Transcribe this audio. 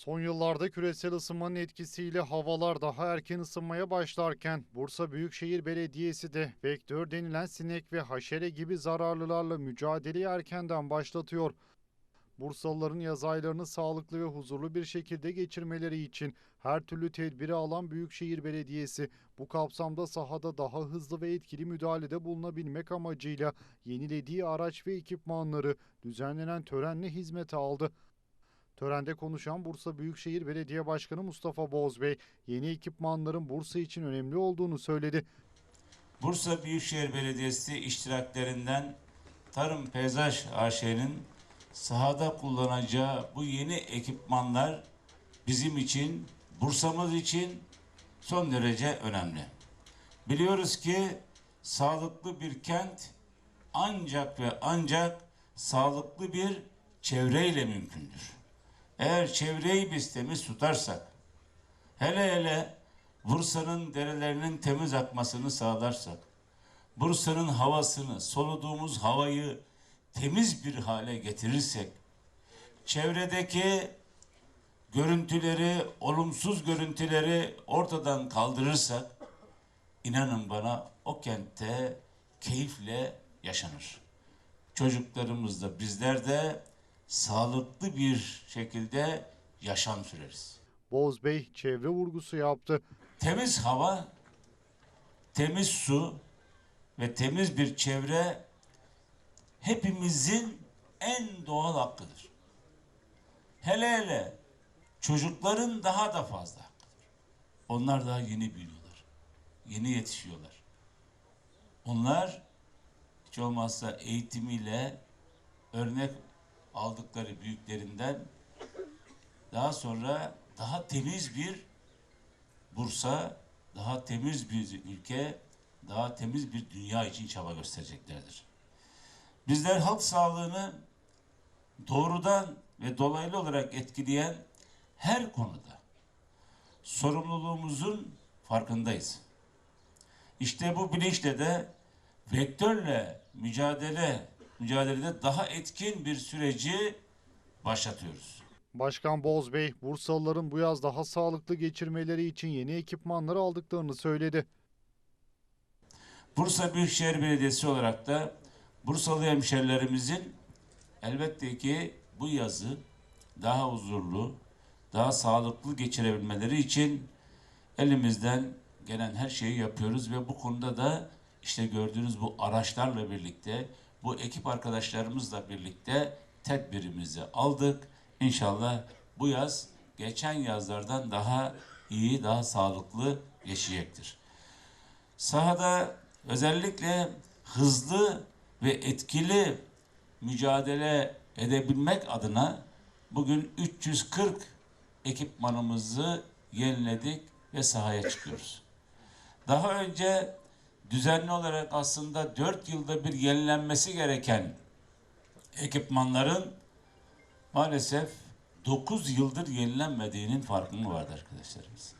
Son yıllarda küresel ısınmanın etkisiyle havalar daha erken ısınmaya başlarken Bursa Büyükşehir Belediyesi de vektör denilen sinek ve haşere gibi zararlılarla mücadeleyi erkenden başlatıyor. Bursalıların yaz aylarını sağlıklı ve huzurlu bir şekilde geçirmeleri için her türlü tedbiri alan Büyükşehir Belediyesi bu kapsamda sahada daha hızlı ve etkili müdahalede bulunabilmek amacıyla yenilediği araç ve ekipmanları düzenlenen törenle hizmete aldı. Törende konuşan Bursa Büyükşehir Belediye Başkanı Mustafa Bozbey, yeni ekipmanların Bursa için önemli olduğunu söyledi. Bursa Büyükşehir Belediyesi iştiraklerinden Tarım Peyzaj AŞ'nin sahada kullanacağı bu yeni ekipmanlar bizim için, Bursa'mız için son derece önemli. Biliyoruz ki sağlıklı bir kent ancak ve ancak sağlıklı bir çevreyle mümkündür. Eğer çevreyi biz temiz tutarsak, hele hele Bursa'nın derelerinin temiz akmasını sağlarsak, Bursa'nın havasını, soluduğumuz havayı temiz bir hale getirirsek, çevredeki görüntüleri, olumsuz görüntüleri ortadan kaldırırsak, inanın bana o kentte keyifle yaşanır. Çocuklarımız da bizler de sağlıklı bir şekilde yaşam süreriz. Bozbey çevre vurgusu yaptı. Temiz hava, temiz su ve temiz bir çevre hepimizin en doğal hakkıdır. Hele hele çocukların daha da fazla hakkıdır. Onlar daha yeni büyüyorlar. Yeni yetişiyorlar. Onlar hiç olmazsa eğitimiyle örnek aldıkları büyüklerinden daha sonra daha temiz bir Bursa, daha temiz bir ülke, daha temiz bir dünya için çaba göstereceklerdir. Bizler halk sağlığını doğrudan ve dolaylı olarak etkileyen her konuda sorumluluğumuzun farkındayız. İşte bu bilinçle de vektörle mücadele mücadelede daha etkin bir süreci başlatıyoruz. Başkan Bozbey, Bursalıların bu yaz daha sağlıklı geçirmeleri için yeni ekipmanları aldıklarını söyledi. Bursa Büyükşehir Belediyesi olarak da Bursalı hemşerilerimizin elbette ki bu yazı daha huzurlu, daha sağlıklı geçirebilmeleri için elimizden gelen her şeyi yapıyoruz ve bu konuda da işte gördüğünüz bu araçlarla birlikte, bu ekip arkadaşlarımızla birlikte tedbirimizi aldık. İnşallah bu yaz geçen yazlardan daha iyi, daha sağlıklı geçecektir. Sahada özellikle hızlı ve etkili mücadele edebilmek adına bugün 340 ekipmanımızı yeniledik ve sahaya çıkıyoruz. Daha önce düzenli olarak aslında 4 yılda bir yenilenmesi gereken ekipmanların maalesef 9 yıldır yenilenmediğinin farkında vardı arkadaşlarımız.